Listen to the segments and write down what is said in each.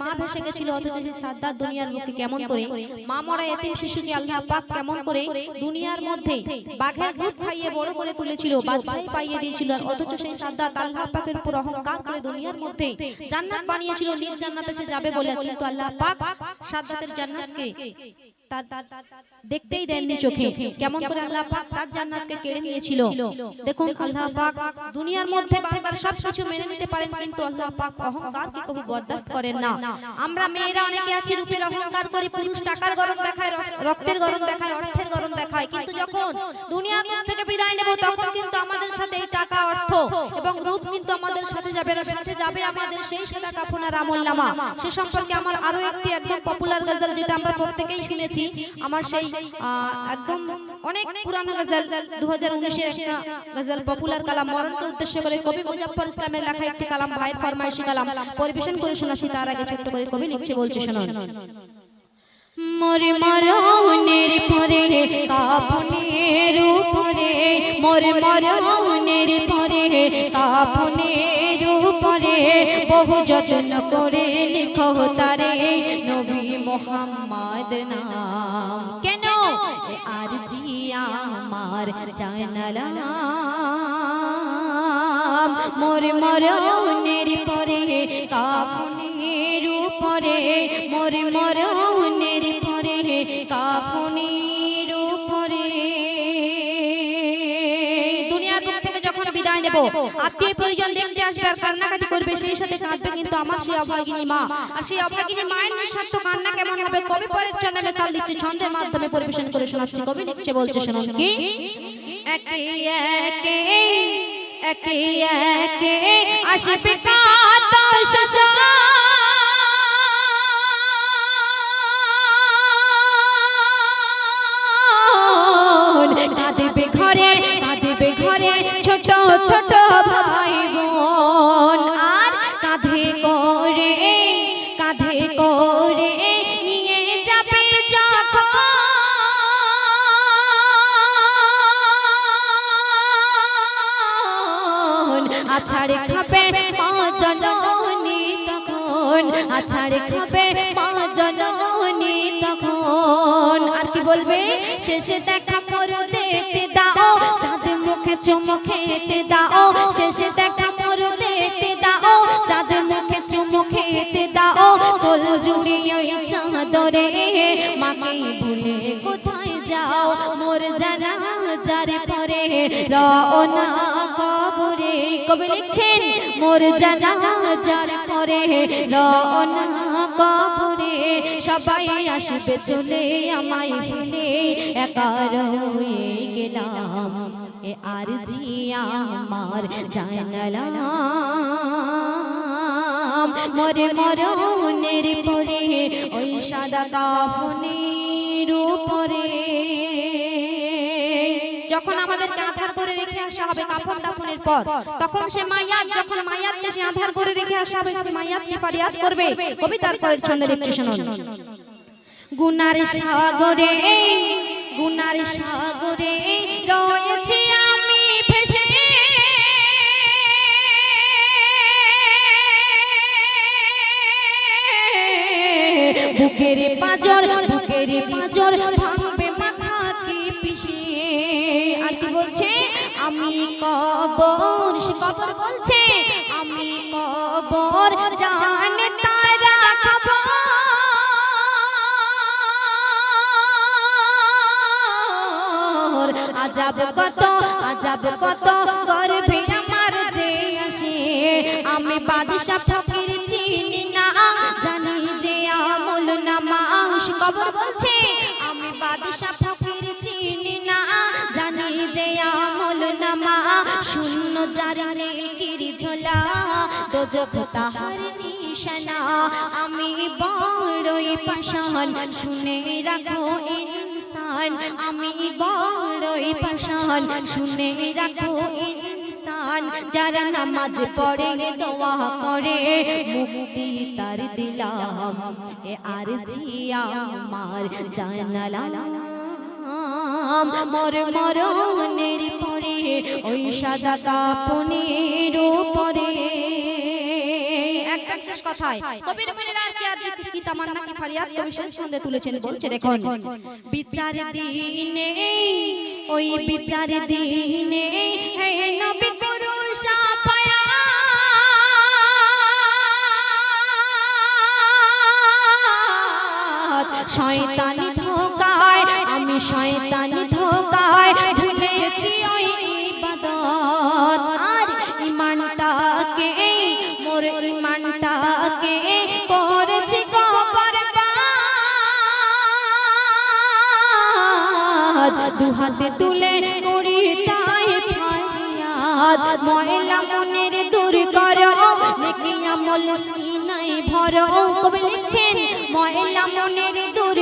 মা ভেসে গেছিল অথচ সেই সাদ্দার দুনিয়ার মুখে কেমন করে মা মরা এতিম শিশুকে আল্লাহ পাক কেমন করে দুনিয়ার মধ্যে বাঘের দুধ খাইয়ে বড় করে তুলেছিল বাচ্চা পাইয়ে দিয়েছিল আর অথচ সেই সাদ্দাত আল্লাহ পাকের উপর অহংকার করে দুনিয়ার মধ্যে জান্নাত বানিয়েছিল নিজ জান্নাতে সে যাবে বলে কিন্তু আল্লাহ পাক সাদ্দাতের জান্নাতকে তার দেখতেই দেননি চোখে। কেমন করে আল্লাহ পাক তার জান্নাতকে কেড়ে নিয়েছিল। দেখুন আল্লাহ পাক দুনিয়ার মধ্যে বান্দার সবকিছু মেনে নিতে পারেন কিন্তু আল্লাহ পাক অহংকারকে কবু বরদাস্ত করেন? না। আমরা মেয়েরা অনেকে আছি রূপের অহংকার করি পুরুষ টাকার গরম দেখায় রক্তের গরম দেখায় অর্থের গরম দেখায়। কিন্তু যখন দুনিয়ার মুখ থেকে বিদায় নেব তখন কিন্তু আমাদের সাথে এই টাকা অর্থ এবং রূপ কিন্তু আমাদের সাথে যাবে না, সাথে যাবে আমাদের সেই সাদা কাফন আমল নামা। সে সম্পর্কে আমার আরও একটি একদম পপুলার গজল যেটা আমরা প্রত্যেকেই শুনেছি। আমার সেই একদম অনেক পুরানো গজল দু হাজার উনিশের একটা গজল পপুলার কালাম, মরণকে উদ্দেশ্য করে কবি মুজাফর ইসলামের লেখা একটি কালাম, ভাইয়ের ফরমাইশি কালাম। পরিবেশন করে শোনাচ্ছি, তার আগে ছোট্ট করে কবি লিখছে বলছে শুনুন। মোর মরণের পরে কাপনের উপরে মোর মরণের পরে কাপনের উপরে বহু যত্ন করে লিখো তারে নবী মোহাম্মদ নাম। কেন? আর জিয়া আমার জানালাম মোর মরণের পরে কাপনের উপরে, মোর মরণের পরে নেব আত্মীয় পরিজন দেখতে আসবে আর কান্নাকাটি করবে, সেই সাথে কাঁদবে কিন্তু আমার সেই অভাগিনী মা। আর সেই অভাগিনী মায়ের নিঃস্বার্থ কান্না কেমন হবে? কবি পরের চন্দ্রে মেসাল দিচ্ছে, ছন্দের মাধ্যমে পরিবেশন করে শোনাচ্ছে। কবি লিখছে, বলছে, শুনুন কি? ঘরে আছাড়ে খাবে মা জননী তখন, আছাড়ে খাবে মা জননী তখন। আর কি বলবে? শেষে দেখা মোর দেখতে দাও, চাঁদ মুখে চুমু খেতে দাও। শেষে দেখা মোর দেখতে দাও, চাঁদ মুখে চুমু খেতে দাও। কোল জুড়ে ওই চাঁদরে, মাকে ভুলে কোথায় যাও? মোর জানা যারে পরে রওনা কবরে কবি লিখছেন, মোর জানা পরে রওনা সবাই আসবে চলে আমায় ভুলে একা রয়ে গেলাম, এ আর জিয়া আমার জানালাম মরে মরণের পরে ওই সাদা কাফনের উপরে। যখন করে রেখে আসা হবে কাফন দাফনের পর। তখন সে মায়াত যখন মায়াতকে সে আধার করে রেখে আসা হবে, সে মায়াতকে ফারিয়াদ করবে? কবিতার পরের ছন্দে লিখছে শুনুন গুনার সাগরে গুনার সাগরে রয়েছে আমি ভেসে। বুকের পাজর বুকের পাজর ভাঙবে মাথা কি পিছিয়ে আর কি বলছে? আমি কবর কবর বলছে, আমি কবর তারা খবর আজাব কত আজাব কত, গর্ভে আমার যে আসে। আমি বাদশা ফকির চিনি না, জানি যে আমল কবর বলছে, আমি বাদশা দোজখ তাহার নিশানা। আমি বড়ই পাশান শুনে রাখো ইনসান। আমি বড়ই পাশান শুনে রাখো ইনসান। যারা নামাজ পড়ে, দোয়া করে, মুক্তি তার দিলাম। এ আর জিয়া আমার জানালাম। মর মরণের পরে, ওই সাদা কাপনের পরে শেষ কথায়। কবির কি আর কি তামান্না, কি কবি শেষ ছন্দে তুলেছেন বলছে, দেখুন। বিচার দিনে, ওই বিচার দিনে, হে নবী গুরু শয়তানি ধোকায় আমি শয়তানি ইমানটাকে করেছি কবর দু তুলে করি তাই ময়লা মনের দূর করো নেকি সিনাই ভরো। লিখছেন, ময়লা মনের দূর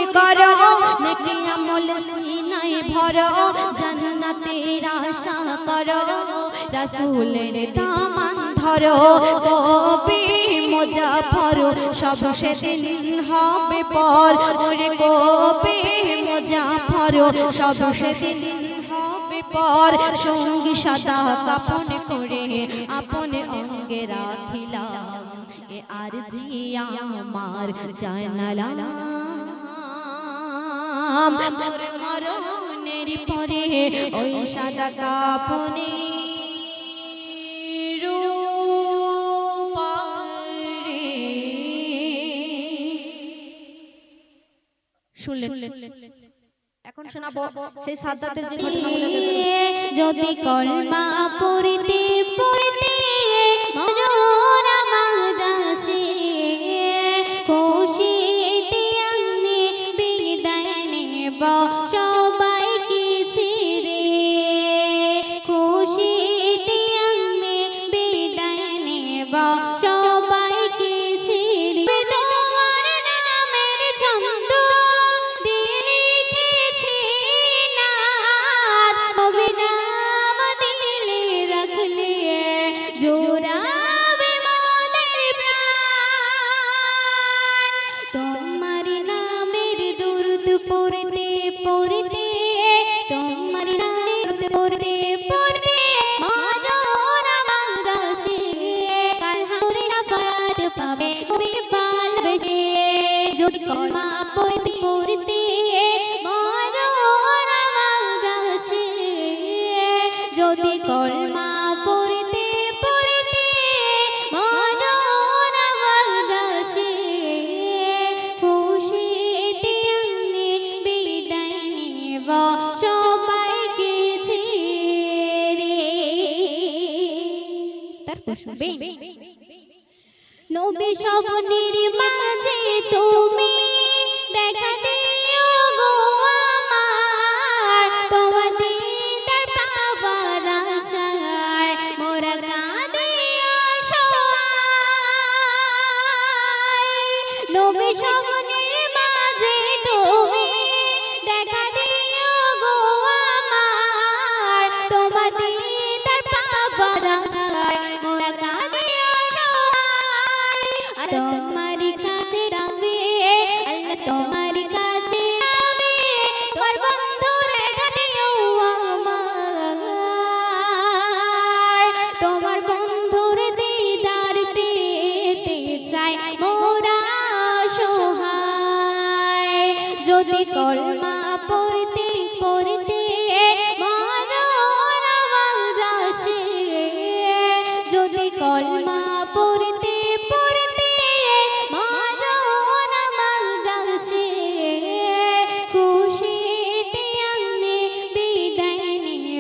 দামান ধরো কবি মুজাফর সব সেদিন হবে পর। ওরে কবি মুজাফর সব সেদিন হবে পর। সঙ্গী সাদা কাপন করে আপন অঙ্গে রাখিলাম। এ আর আমার জানালাম। মোর মরণের পরে ওই সাদা কাপনে শুনলেন। এখন শোনাবো সেই সাদ্দাতের যে ঘটনা যদি কলমা পড়তে শুনবে নবী সব মাঝে তুমি দেখা আল্লাহ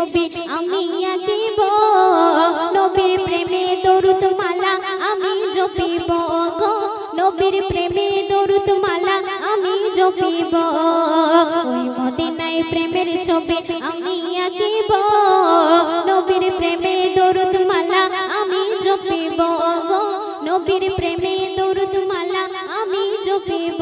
ছবি আমি আঁকিব। নবীর প্রেমে দরুদ মালা আমি জপিব গো। নবীর প্রেমে দরুদ মালা আমি জপিব। ওই মদিনায় প্রেমের ছবি আমি আঁকিব। নবীর প্রেমে দরুদ মালা আমি জপিব গো। নবীর প্রেমে দরুদ মালা আমি জপিব।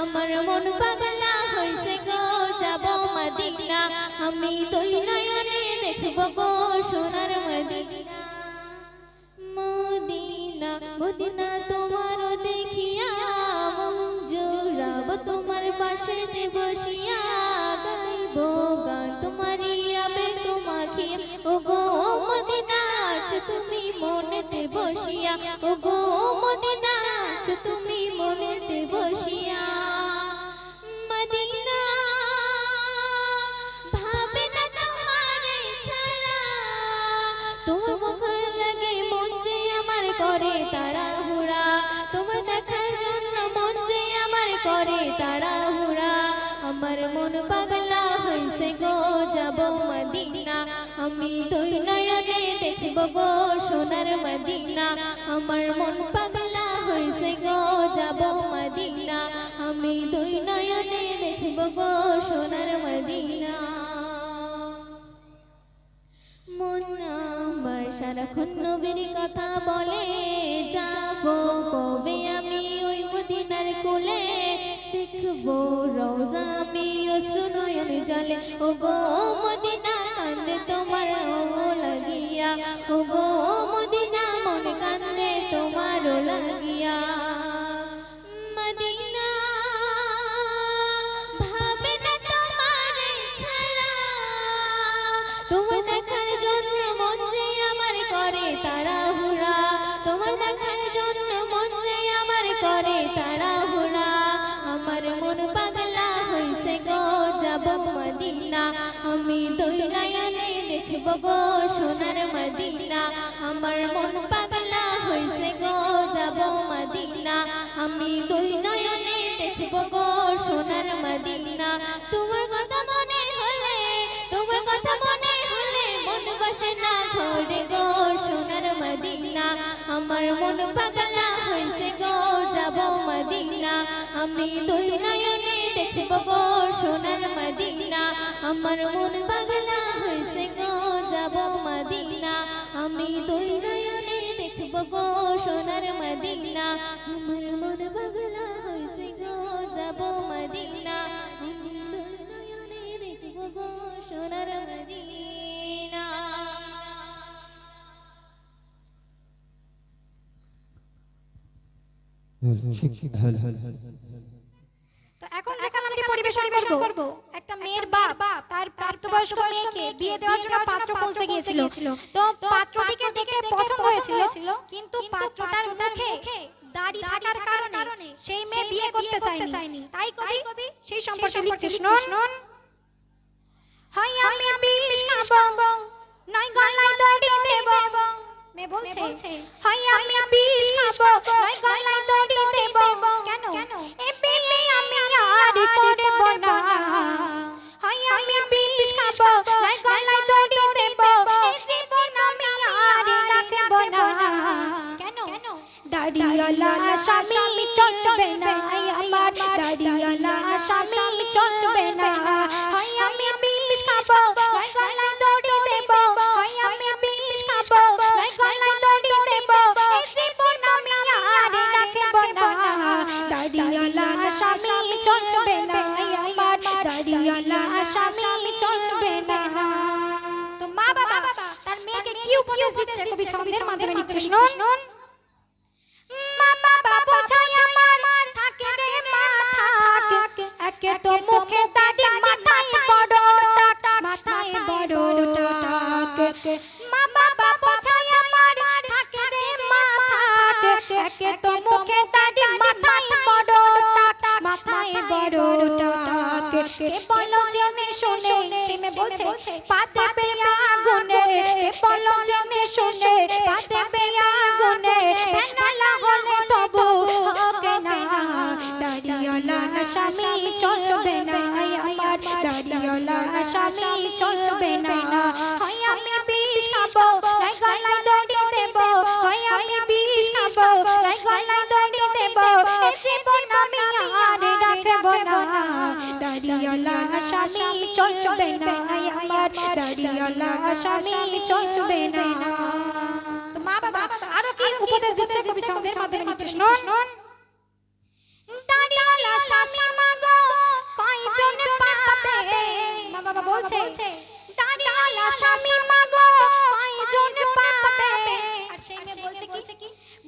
আমার মন পাগলা হইছে গো, যাব মদিনা। আমি দুই নয়নে দেখব গো সোনার মদিনা। মদিনা মদিনা তোমার দেখিয়া মন জোড়াব, তোমার পাশে বসিয়া গাইব। গান তোমারই আবেগ মাখিয়া ও গো মদিনা আছো তুমি মনেতে বসিয়া ও গো মদিনা তুমি মনেতে বসিয়া। তোমারে আমার দেখার জন্য মন আমার মন পাগলা হইছে গো, যাব মদিনা। আমি দুই নয়নে দেখব গো সোনার মদিনা। আমার মন পাগলা হইছে গো, যাব মদিনা। আমি দুই নয়নে দেখব গো সোনার মদিনা। সারাক্ষণ নবীর কথা বলে, যাব কবে আমি ওই মদিনার কোলে? দেখব রোজা আমি অশ্রু জলে ও গো কান্দে তোমার লাগিয়া ও গো মদিনা মন কান্দে তোমার লাগিয়া। আমি দুই দেখব গো সোনার মদিনা। আমার মন পাগলা হয়েছে গো, যাব মদিনা। আমি দুই দেখব গো সোনার মদিনা। তোমার কথা মনে হলে, তোমার কথা মনে বসে না ঘরে গো সোনার মদিনা। আমার মন পাগলা হইছে গো, যাব মদিনা। আমি দুই নয়নে দেখব গো সোনার মদিনা। আমার মন পাগলা হইছে গো, যাব মদিনা। আমি দুই নয়নে দেখব গো সোনার মদিনা। আমার মন পাগলা হইছে গো, যাব মদিনা। আমি দুই নয়নে দেখব গো সোনার মদিনা। তো এখন যে কালামটি পরিবেশন করব, একটা মেয়ের বাপ, তার প্রাপ্তবয়স্ক মেয়েকে বিয়ে দেওয়ার জন্য পাত্র খুঁজতে গিয়েছিল। তো পাত্রটিকে দেখে পছন্দ হয়েছিল, কিন্তু পাত্রটার মুখে দাড়ি থাকার কারণে সেই মেয়ে বিয়ে করতে চায়নি। তাই কবি, সেই সম্পর্কে লিখছে শুনুন। হয় আমি বিষ খাব নয় গলায় দড়ি দেব। বলছে হয় আমি বিষ খাব নয় গলায় দড়ি দেব। কেন? এ বিয়ে আমি আর করব না। হয় আমি বিষ খাব নয় গলায় দড়ি দেব। এ জীবন আমি আর রাখব না। কেন? দাড়িওয়ালা স্বামী চলবে না। এ স্বামী চলবে না। হয় আমি বিষ খাব নয় গলায় উপদেশ দিচ্ছে কবি ছন্দের মাধ্যমে লিখছে শুনুন মা বাবা বোঝাই আমার থাকে রে মাথাক একে তো মুখে দাড়ি মাথায় বড় টাক। মাথায় বড় টাক। মা বাবা বোঝাই আমার থাকে রে মাথাক একে তো মুখে দাড়ি মাথায় বড় টাক। মাথায় বড় টাক। কে বলো জেনে শুনে সে মে বলছে পাতে পেয়া আগুনে কে বলো স্বামী চলবে না আমার দাড়িওয়ালা স্বামী চলবে না। হয় আমি বিষ খাব, নাই গলায় দড়ি দেব। হয় আমি বিষ খাব, নাই গলায় দড়ি দেব। এ জীবন আমি আর রাখব না। দাড়িওয়ালা স্বামী চলবে না আমার দাড়িওয়ালা স্বামী চলবে না।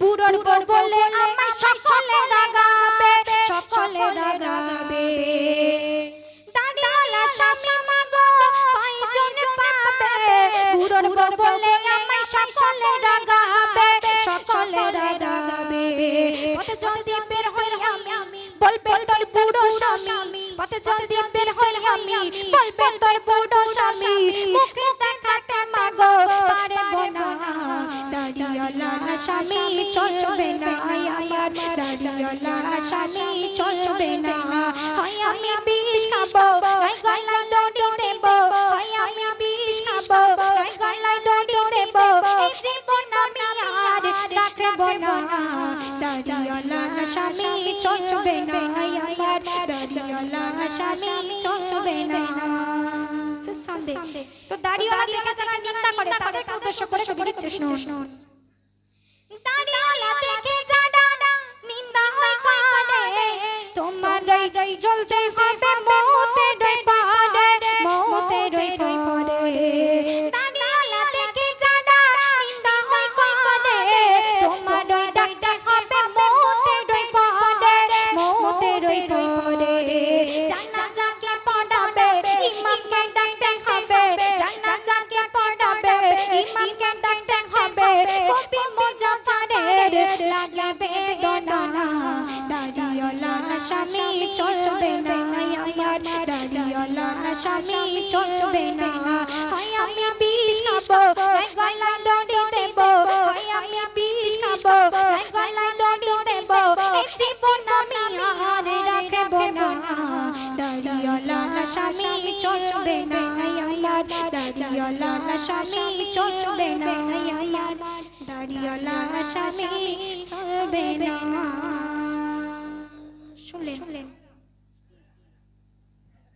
বর বলে আমায় সকলে রাগাবে সকলে রাগাবে। দাড়িওয়ালা স্বামী মাগো কয়জন পাবে। বর বলে আমায় সকলে রাগাবে সকলে রাগাবে। পথে জলদি বের হই আমি বলবে তোর বুড়ো স্বামী। পথে জলদি বের হই আমি বলবে তোর বুড়ো স্বামী। মুখে দেখাতে মাগো পারব না দাড়িওয়ালা স্বামী চলবে না আমার দাড়িওয়ালা স্বামী চলবে না হয় আমি বিষ খাব হয় গলায় দড়ি দেব হয় আমি বিষ খাব হয় গলায় দড়ি দেব জীবন আমি আর রাখব না। দাড়িওয়ালা স্বামী চলবে না আমার দাড়িওয়ালা স্বামী চলবে না। সন্দেহ তো দাড়িওয়ালা দেখে যারা চিন্তা করে তাদেরকে উদ্দেশ্য করে কবি লিখছে শুনুন দাড়িওয়ালা দেখে যারা নিন্দা হয় করে তোমার রই রই জ্বলতে হবে বেদনা, দাড়িওয়ালা স্বামী চলবে না, আমার দাড়িওয়ালা স্বামী চলবে না। আমি বিষ হয় দড়ি দেব স্বামী চলবে না আমার দাড়িওয়ালা স্বামী চলবে না আমার দাড়িওয়ালা স্বামী চলবে না। শুনলেন?